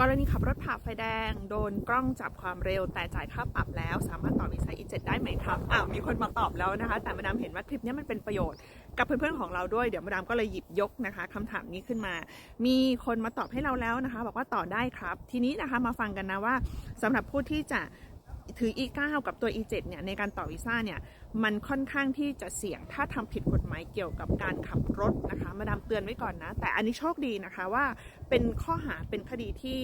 กรณีขับรถผ่าไฟแดง โดนกล้องจับความเร็ว แต่จ่ายค่าปรับแล้ว สามารถต่อวีซ่า E7 ได้ไหมครับอ้าวมีคนมาตอบแล้วนะคะ แต่มาดามเห็นว่าคลิปนี้มันเป็นประโยชน์กับเพื่อนๆของเราด้วยเดี๋ยวมาดามก็เลยหยิบยกนะคะคำถามนี้ขึ้นมา มีคนมาตอบให้เราแล้วนะคะ บอกว่าต่อได้ครับ ทีนี้นะคะมาฟังกันนะว่าสำหรับผู้ที่จะ ถือ E9 กับตัว E7 เนี่ยในการต่อวีซ่าเนี่ยมันค่อนข้างที่จะเสี่ยงถ้าทำผิดกฎหมายเกี่ยวกับการขับรถนะคะมาดามเตือนไว้ก่อนนะ แต่อันนี้โชคดีนะคะว่าเป็นข้อหาเป็นคดีที่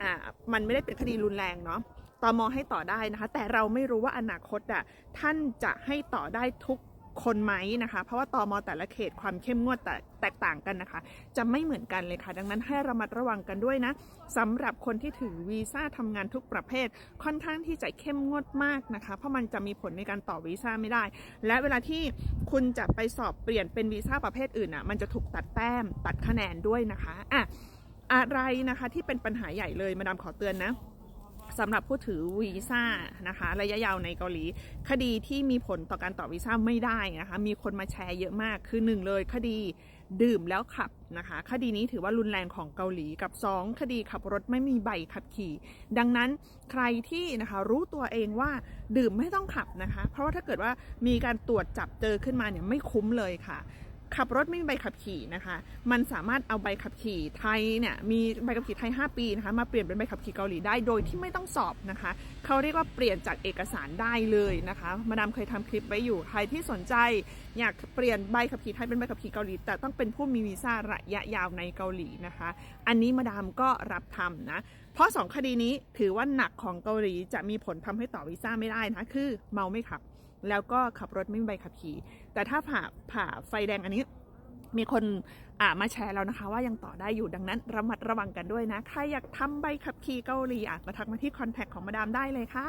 อ่ามันไม่ได้เป็นคดีรุนแรงเนาะตอมอให้ต่อได้นะคะ แต่เราไม่รู้ว่าอนาคตอะท่านจะให้ต่อได้ทุก คนไหมนะคะ เพราะว่าตอมอแต่ละเขตความเข้มงวดแตกแตกต่างกันนะคะ จะไม่เหมือนกันเลยค่ะ ดังนั้นให้ระมัดระวังกันด้วยนะสำหรับคนที่ถือวีซ่าทำงานทุกประเภท ค่อนข้างที่จะเข้มงวดมากนะคะ เพราะมันจะมีผลในการต่อวีซ่าไม่ได้ และเวลาที่คุณจะไปสอบเปลี่ยนเป็นวีซ่าประเภทอื่นอะมันจะถูกตัดแต้มตัดคะแนนด้วยนะคะอะอะไรนะคะที่เป็นปัญหาใหญ่เลยมาดามขอเตือนนะ สำหรับผู้ถือวีซ่านะคะ ระยะยาวในเกาหลี คดีที่มีผลต่อการต่อวีซ่าไม่ได้นะคะ มีคนมาแชร์เยอะมากคือหนึ่งเลยคดีดื่มแล้วขับนะคะ คดีนี้ถือว่ารุนแรงของเกาหลีกับ 2 คดีขับรถไม่มีใบขับขี่ ดังนั้นใครที่นะคะรู้ตัวเองว่าดื่มไม่ต้องขับนะคะ เพราะว่าถ้าเกิดว่ามีการตรวจจับเจอขึ้นมาเนี่ยไม่คุ้มเลยค่ะ ขับรถไม่มีใบขับขี่นะคะ มันสามารถเอาใบขับขี่ไทยเนี่ยมีใบขับขี่ไทย 5 ปีนะคะมาเปลี่ยนเป็นใบขับขี่เกาหลีได้โดยที่ไม่ต้องสอบนะคะ เขาเรียกว่าเปลี่ยนจากเอกสารได้เลยนะคะ มาดามเคยทำคลิปไว้อยู่ ใครที่สนใจอยากเปลี่ยนใบขับขี่ไทยเป็นใบขับขี่เกาหลี แต่ต้องเป็นผู้มีวีซ่าระยะยาวในเกาหลีนะคะ อันนี้มาดามก็รับทำนะ เพราะ 2 คดีนี้ถือว่าหนักของเกาหลีจะมีผลทำให้ต่อวีซ่าไม่ได้นะคือเมาไม่ขับ แล้วก็ขับรถไม่มีใบขับขี่ แต่ถ้าผ่าผ่าไฟแดงอันนี้ มีคนอ่ามาแชร์แล้วนะคะ ว่ายังต่อได้อยู่ดังนั้นระมัดระวังกันด้วยนะ ใครอยากทำใบขับขี่เกาหลีอะมาทักมาที่คอนแทคของมาดามได้เลยค่ะ